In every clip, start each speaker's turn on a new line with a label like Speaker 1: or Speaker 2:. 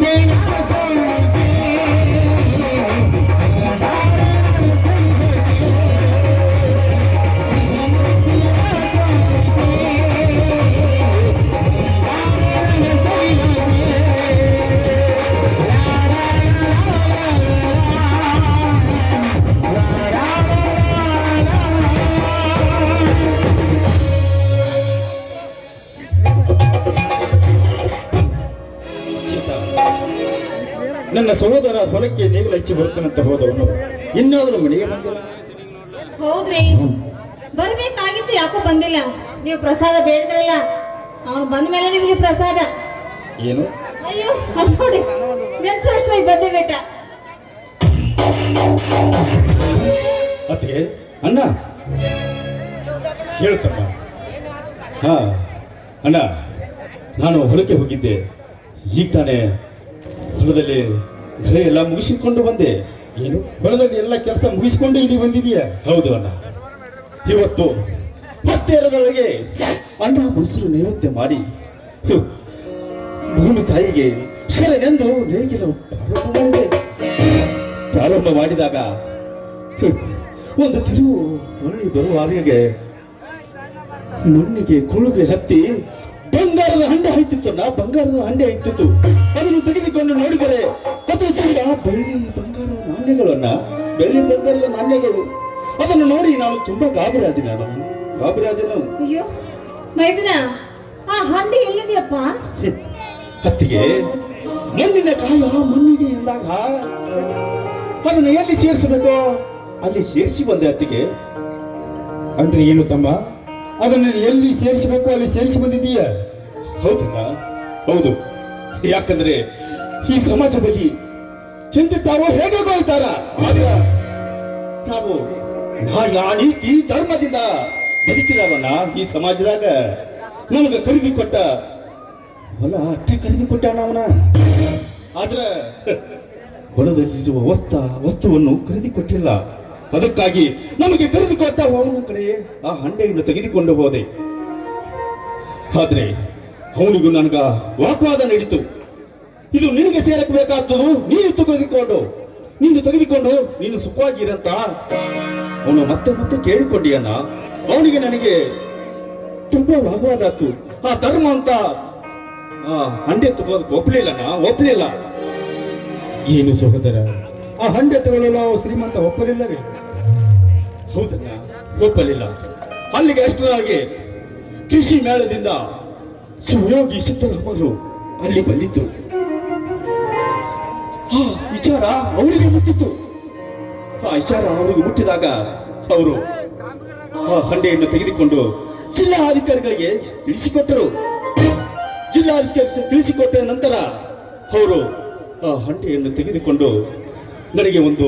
Speaker 1: ಸಿಹಿ
Speaker 2: ಸಹೋದರ ಹೊಲಕ್ಕೆ ನೇಗಿಲು ಹಚ್ಚಿ ಬರ್ತಾನಂತ ಹೋದವನು ಇನ್ನಾದರೂ ಮನೆಗೆ ಬಂದಿಲ್ಲ.
Speaker 3: ಹೌದ್ರಿ. ಬರ್ಬೇಕಾಗಿತ್ತು ಯಾಕೋ ಬಂದಿಲ್ಲ. ನೀವು ಪ್ರಸಾದ ಬೇಡಿದ್ರಲ್ಲ ಅವನು ಬಂದ ಮೇಲೆ ನಿಮಗೆ ಪ್ರಸಾದ.
Speaker 2: ಏನು?
Speaker 3: ಅಯ್ಯೋ ಅದ್ ನೋಡಿ ಅಷ್ಟ್ರಲ್ಲಿ ಬಂದೆ ಬೇಟ.
Speaker 2: ಅತ್ತಿಗೆ ಅಣ್ಣ. ಹೇಳುತ್ತಮ್ಮ. ಹಾ ಅಣ್ಣ ನಾನು ಹೊಲಕ್ಕೆ ಹೋಗಿದ್ದೆ. ಈಗ ತಾನೇ ಹೊಲದಲ್ಲಿ ಘರ ಎಲ್ಲ ಮುಗಿಸಿಕೊಂಡು ಬಂದೆ. ಏನು? ಹೊಲದಲ್ಲಿ ಎಲ್ಲ ಕೆಲಸ ಮುಗಿಸಿಕೊಂಡು ಇಲ್ಲಿ ಬಂದಿದೀಯ ಹೌದು ಅಣ್ಣ. ಇವತ್ತು ಹತ್ತಿರದೊಳಗೆ ಅಣ್ಣ ಮೊಸರು ನೈವೇದ್ಯ ಮಾಡಿ ಭೂಮಿ ತಾಯಿಗೆ ಶರಣೆಂದು ನೇಗಿಲು ಪ್ರಾರಂಭ ಮಾಡಿದೆ. ಪ್ರಾರಂಭ ಮಾಡಿದಾಗ ಒಂದು ತಿರುವು ಬರುವ ಬರುವಾರಿಗೆ ಮಣ್ಣಿಗೆ ಕುಳುಗೆ ಹತ್ತಿ ಬಂಗಾರದ ಹಂಡೆ ಹಾಯ್ತಿತ್ತು ನಾ ಬಂಗಾರದ ಹಂಡೆ ಹಾಯ್ತಿತ್ತು. ಅದನ್ನು ತೆಗೆದುಕೊಂಡು ಬೆಳ್ಳಿ ಬಂಗಾರದ ನಾಣ್ಯಗಳು ಅದನ್ನು ನೋಡಿ ನಾನು ತುಂಬಾ ಗಾಬರಿ ಆದಿನ ನಾನು ಗಾಬರಿ ಆದಿನ
Speaker 3: ಅಯ್ಯೋ ಮೈದನ ಆ ಹಂದಿ ಎಲ್ಲಿದೆಯಪ್ಪ?
Speaker 2: ಹತ್ತಿಗೆ ಮಣ್ಣಿನ ಕಾಯ ಮಣ್ಣಿಗೆ ಎಂದಾಗ ಅದನ್ನು ಎಲ್ಲಿ ಸೇರಿಸಬೇಕು? ಅಲ್ಲಿ ಸೇರಿಸಿ ಬಂದೆ ಹತ್ತಿಗೆ.
Speaker 1: ಅಂದ್ರೆ ಏನು ತಮ್ಮ? ಅದನ್ನು ಎಲ್ಲಿ ಸೇರಿಸಬೇಕು ಅಲ್ಲಿ ಸೇರಿಸಿ ಬಂದಿದ್ದೀಯ?
Speaker 2: ಹೌದಲ್ಲ? ಹೌದು. ಯಾಕಂದ್ರೆ ಈ ಸಮಾಜದಲ್ಲಿ ತಾವು ಹೇಗೆ ಕೊಳ್ತಾರ ಆದ್ರೆ ನಾವು ನೀತಿ ಧರ್ಮದಿಂದ ಬದುಕಿದವನ್ನ ಈ ಸಮಾಜದಾಗ ನಮಗೆ ಖರೀದಿ ಕೊಟ್ಟ ಹೊಲ ಅಟ್ಟೆ ಖರೀದಿ ಕೊಟ್ಟ ಅವನ. ಆದ್ರೆ ಹೊಲದಲ್ಲಿರುವ ವಸ್ತ, ವಸ್ತುವನ್ನು ಖರೀದಿ ಕೊಟ್ಟಿಲ್ಲ. ಅದಕ್ಕಾಗಿ ನಮಗೆ ಖರೀದಿ ಕೊಟ್ಟ ಅವನ ಕಡೆ ಆ ಹಂಡೆಯನ್ನು ತೆಗೆದುಕೊಂಡು ಹೋದೆ. ಆದ್ರೆ ಅವನಿಗೂ ನನಗ ವಾಕ್ವಾದ ನಡೀತು. ಇದು ನಿನಗೆ ಸೇರಬೇಕಾಗ್ತದು ನೀನು ತೆಗೆದುಕೊಂಡು. ನೀನು ತೆಗೆದುಕೊಂಡು ನೀನು ಸುಖವಾಗಿರಂತ. ಅವನು ಮತ್ತೆ ಮತ್ತೆ ಕೇಳಿಕೊಂಡಿಯನ್ನ ಅವನಿಗೆ ನನಗೆ ತುಂಬಾ ವಾಗ್ವಾದ ಆಯ್ತು ಆ ಧರ್ಮ ಅಂತ ಹಂಡೆ ತಗೋದಕ್ಕೆ ಒಪ್ಲಿಲ್ಲನ? ಒಪ್ಲಿಲ್ಲ.
Speaker 1: ಏನು ಸಹೋದರ? ಆ ಹಂಡೆ ತಗೊಳ್ಳಲು ಅವ ಶ್ರೀಮಂತ ಒಪ್ಪಲಿಲ್ಲವೇ?
Speaker 2: ಹೌದಣ್ಣ ಒಪ್ಪಲಿಲ್ಲ. ಅಲ್ಲಿಗೆ ಅಷ್ಟರಾಗಿ ಕೃಷಿ ಮೇಳದಿಂದ ಸುಯೋಗಿ ಸಿದ್ದರಾಮರು ಅಲ್ಲಿ ಬಂದಿದ್ರು. ವಿಚಾರ ಅವರಿಗೆ ಮುಟ್ಟಿತ್ತು. ಆ ವಿಚಾರ ಅವರಿಗೆ ಮುಟ್ಟಿದಾಗ ಅವರು ಆ ಹಂಡೆಯನ್ನು ತೆಗೆದುಕೊಂಡು ಜಿಲ್ಲಾಧಿಕಾರಿಗಳಿಗೆ ತಿಳಿಸಿಕೊಟ್ಟರು. ಜಿಲ್ಲಾಧಿಕಾರಿ ತಿಳಿಸಿಕೊಟ್ಟ ನಂತರ ಅವರು ಆ ಹಂಡೆಯನ್ನು ತೆಗೆದುಕೊಂಡು ನನಗೆ ಒಂದು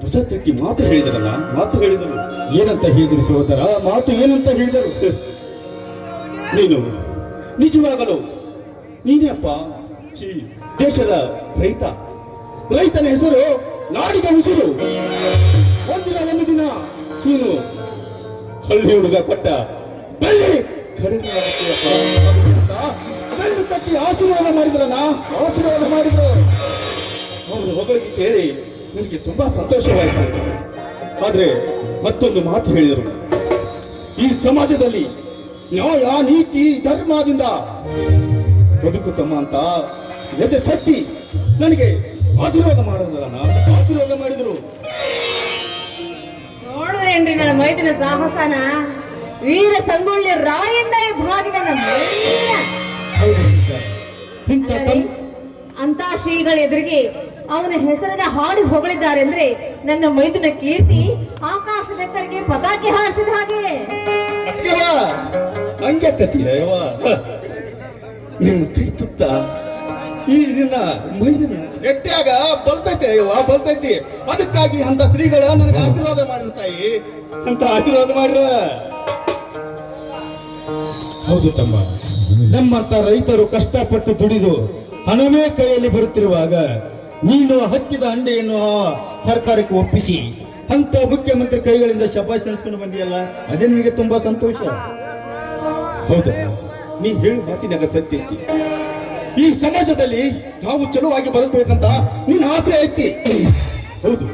Speaker 2: ಪ್ರಸಕ್ತಿ ಮಾತು ಹೇಳಿದರಲ್ಲ, ಮಾತು ಹೇಳಿದರು.
Speaker 1: ಏನಂತ ಹೇಳಿದರು ಸಹೋದರ? ಮಾತು ಏನಂತ ಹೇಳಿದರು?
Speaker 2: ನೀನು ನಿಜವಾಗಲು ನೀನೇ ಅಪ್ಪ, ಈ ದೇಶದ ರೈತ. ರೈತನ ಹೆಸರು, ನಾಡಿಗೆ ಉಸಿರು. ಒಂದಿನ, ಒಂದು ದಿನ, ನೀನು ಹಳ್ಳಿ ಹುಡುಗ ಕೊಟ್ಟ ಬೆಳ್ಳಿ ಕಡಿಮೆ ಬೆಳ್ಳಿ ಕಟ್ಟಿ ಆಶೀರ್ವಾದ ಮಾಡಿದ್ರಲ್ಲ ಆಶೀರ್ವಾದ ಮಾಡಿದ್ರು. ಅವರು ಹೊಗಳಿಗೆ ಕೇಳಿ. ನಿಮಗೆ ತುಂಬಾ ಸಂತೋಷವಾಯಿತು. ಆದ್ರೆ ಮತ್ತೊಂದು ಮಾತು ಹೇಳಿದರು. ಈ ಸಮಾಜದಲ್ಲಿ ನ್ಯಾಯ, ನೀತಿ, ಧರ್ಮದಿಂದ ಬದುಕುತ್ತಮ್ಮ ಅಂತ. ಎದೆ ಸತ್ತಿ ನನಗೆ ಆಶೀರ್ವಾದ ಮಾಡಿದ್ರಲ್ಲ ಆಶೀರ್ವಾದ ಮಾಡಿದ್ರು.
Speaker 3: ನೋಡಿದ್ರೇನ್ರಿ ನನ್ನ ಮೈದಿನ ಸಾಹಸನ? ವೀರ ಸಂಗೊಳ್ಳಿ ರಾಯಣ್ಣ ಭಾಗಿದ ನಮ್ಮ ಅಂತ ಶ್ರೀಗಳ ಎದುರಿಗೆ ಅವನ ಹೆಸರನ್ನ ಹಾಡಿ ಹೊಗಳಿದ್ದಾರೆ ಅಂದ್ರೆ ನನ್ನ ಮೈದಿನ ಕೀರ್ತಿ ಆಕಾಶದೆತ್ತರಿಗೆ ಪತಾಕೆ ಹಾರಿಸಿದ ಹಾಗೆ.
Speaker 2: ಹಂಗೆ ಕತಿಯವ ನಿಮ್ಮ ಕೈ ತುತ್ತ ಈ ನಿನ್ನ ಮೈದಿನ ಗಟ್ಟಿಯಾಗ ಬಲ್ತೈತೆ ಅಯ್ಯವ್ವ ಬಲ್ತೈತಿ. ಅದಕ್ಕಾಗಿ ಅಂತ ಶ್ರೀಗಳ ನನಗೆ ಆಶೀರ್ವಾದ ಮಾಡಿದ ತಾಯಿ. ಅಂತ ಆಶೀರ್ವಾದ ಮಾಡ್ರ?
Speaker 1: ಹೌದು ತಮ್ಮ. ನಮ್ಮಂತ ರೈತರು ಕಷ್ಟಪಟ್ಟು ದುಡಿದು ಹಣವೇ ಕೈಯಲ್ಲಿ ಬರುತ್ತಿರುವಾಗ ನೀನು ಹತ್ತಿದ ಅಂಡೆಯನ್ನು ಆ ಸರ್ಕಾರಕ್ಕೆ ಒಪ್ಪಿಸಿ. ಅಂತ ಮುಖ್ಯಮಂತ್ರಿ ಕೈಗಳಿಂದ ಶಬಾಷ್ ಬಂದಿಯಲ್ಲ ಅದೇ ನಿಮಗೆ ತುಂಬಾ ಸಂತೋಷ?
Speaker 2: ಹೌದು. ನೀ ಹೇಳು ಮಾತಿನಾಗ ಸತ್ಯ ಈ ಸಮಾಜದಲ್ಲಿ ನಾವು ಚಲುವಾಗಿ ಬದುಕಬೇಕಂತ ನಿನ್ನ ಆಸೆ ಐತಿ. ಹೌದು.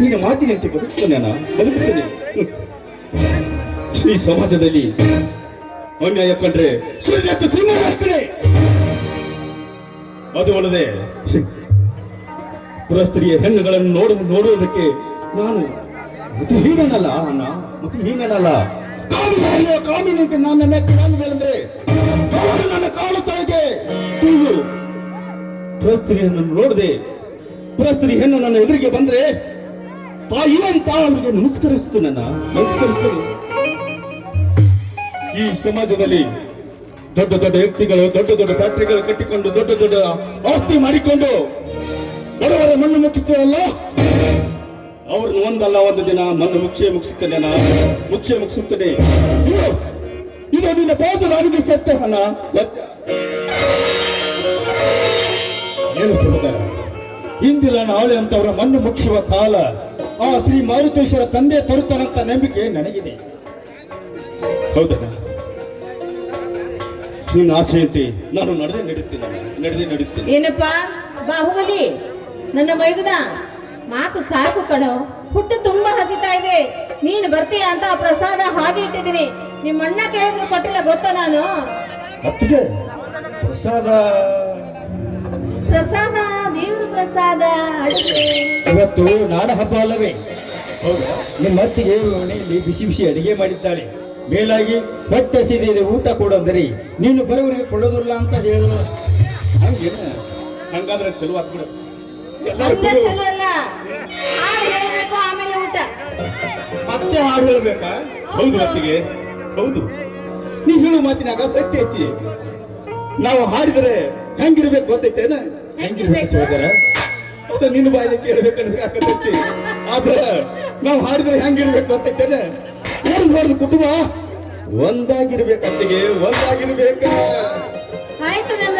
Speaker 2: ನೀನ ಮಾತಿನಂತೆ ಬದುಕ್ತೇನೆ ನಾನು ಬದುಕುತ್ತೇನೆ ಈ ಸಮಾಜದಲ್ಲಿ ಅನ್ಯಾಯ ಕಂಡ್ರೆ ಅದು ಅಲ್ಲದೆ ಪುರಸ್ತ್ರೀಯ ಹೆಣ್ಣುಗಳನ್ನು ನೋಡು, ನೋಡುವುದಕ್ಕೆ ನಾನು ಮತಿಹೀನನಲ್ಲ ಅಣ್ಣ. ಮತಿಹೀನನಲ್ಲ. ಕಾಮಿನ ಕಾಮಿನ ನಾನು ಮೇಲಂದ್ರೆ ಅವರು ನನ್ನ ಕಾಲುತ್ತಾ ಇದೆ ತಿಳಿದು ಪುರಸ್ತ್ರೀಯನ್ನು ನೋಡದೆ ಪುರಸ್ತ್ರೀ ಹೆಣ್ಣು ನನ್ನ ಎದುರಿಗೆ ಬಂದ್ರೆ ತಾಯಿ ಅಂತ ಅವರಿಗೆ ನಮಸ್ಕರಿಸ್ತು ನನ್ನ ನಮಸ್ಕರಿಸ್ತೇನೆ ಈ ಸಮಾಜದಲ್ಲಿ ದೊಡ್ಡ ದೊಡ್ಡ ವ್ಯಕ್ತಿಗಳು ದೊಡ್ಡ ದೊಡ್ಡ ಫ್ಯಾಕ್ಟರಿಗಳು ಕಟ್ಟಿಕೊಂಡು ದೊಡ್ಡ ದೊಡ್ಡ ಆಸ್ತಿ ಮಾಡಿಕೊಂಡು ಬಡವರ ಮಣ್ಣು ಮುಗಿಸ್ತೇವಲ್ಲ ಅವ್ರನ್ನ ಒಂದಲ್ಲ ಒಂದು ದಿನ ಮಣ್ಣು ಮುಕ್ಷೆ ಮುಗಿಸುತ್ತೇನೆ ಮುಕ್ಷೆ ಮುಗಿಸುತ್ತೇನೆ. ಇದು ನಿನ್ನ ಬಾಜು ನನಗೆ ಸತ್ಯ ಹಣ ಸತ್ಯ.
Speaker 1: ಏನು ಸಮುದಾಯ ಇಂದಿಲ್ಲ ನಾಳೆ ಅಂತವರ ಮಣ್ಣು ಮುಗಿಸುವ ಕಾಲ. ಆ ಶ್ರೀ ಮಾರುತೇಶ್ವರ ತಂದೆ ತರುತ್ತಾನಂತ ನಂಬಿಕೆ ನನಗಿದೆ.
Speaker 2: ಹೌದಣ್ಣ. ನಿನ್ನ ಆಸೆಯಂತೆ ನಾನು ನಡೆದೇ ನಡೀತೀನಿ ನಡೆದೇ ನಡೀತೀನಿ
Speaker 3: ಏನಪ್ಪ? ಬಾಹುಬಲಿ ನನ್ನ ಮೈದುನ ಮಾತು ಸಾಕು ಕಣೋ. ಹುಟ್ಟು ತುಂಬಾ ಹಸಿತಾ ಇದೆ. ನೀನು ಬರ್ತೀಯ ಅಂತ ಪ್ರಸಾದ ಹಾಗೆ ಇಟ್ಟಿದ್ದೀನಿ. ನಿಮ್ಮ ಅಣ್ಣ ಕೇಳಿದ್ರು ಕೊಟ್ಟಿಲ್ಲ ಗೊತ್ತಾ ನಾನು?
Speaker 1: ಅತ್ತಿಗೆ ಪ್ರಸಾದ.
Speaker 3: ಪ್ರಸಾದ ದೇವ್ರ ಪ್ರಸಾದ ಅಡುಗೆ.
Speaker 1: ಇವತ್ತು ನಾಡ ಹಬ್ಬ ಅಲ್ಲವೇ? ಹೌದಾ. ನಿಮ್ಮ ಅತ್ತಿಗೆ ಮನೆಯಲ್ಲಿ ಬಿಸಿ ಬಿಸಿ ಅಡಿಗೆ ಮಾಡಿದ್ದಾಳೆ. ಮೇಲಾಗಿ ಹೊಟ್ಟೆ ಸಿದಿದೆ ಊಟ ಕೊಡೋದ್ರಿ ನೀನು ಬರೋರಿಗೆ ಕೊಡೋದಿಲ್ಲ ಅಂತ ಹೇಳಿದ್ರು.
Speaker 2: ಹಂಗೇನ? ಹಂಗಾದ್ರೆ ಚಲೋ ಆಗ್ಬಿಡು
Speaker 1: ಮತ್ತೆ ಹಾಡು ಹೇಳ್ಬೇಕಾ?
Speaker 2: ಹೌದು ಅತ್ತಿಗೆ. ಹೌದು ನೀ ಹೇಳೋ ಮಾತಿನಾಗ ಸತ್ಯ ಐತಿ. ನಾವು ಹಾಡಿದ್ರೆ ಹೆಂಗಿರ್ಬೇಕು ಗೊತ್ತೈತೇನ
Speaker 1: ಹೆಂಗಿರ್ಬೇಕು? ಸೋದರ
Speaker 2: ಅದ ನಿನ್ನ ಬಾಯಲ್ಲಿ ಕೇಳ್ಬೇಕು ಅನ್ಸಕತ್ತೈತಿ ಆದ್ರ ನಾವು ಹಾಡಿದ್ರೆ ಹೆಂಗಿರ್ಬೇಕು ಗೊತ್ತೈತೇನ ಏನು? ಮಾಡಿದ ಕುಟುಂಬ ಒಂದಾಗಿರ್ಬೇಕು ಅತ್ತಿಗೆ ಒಂದಾಗಿರ್ಬೇಕ.
Speaker 3: ಆಯ್ತು ನನ್ನ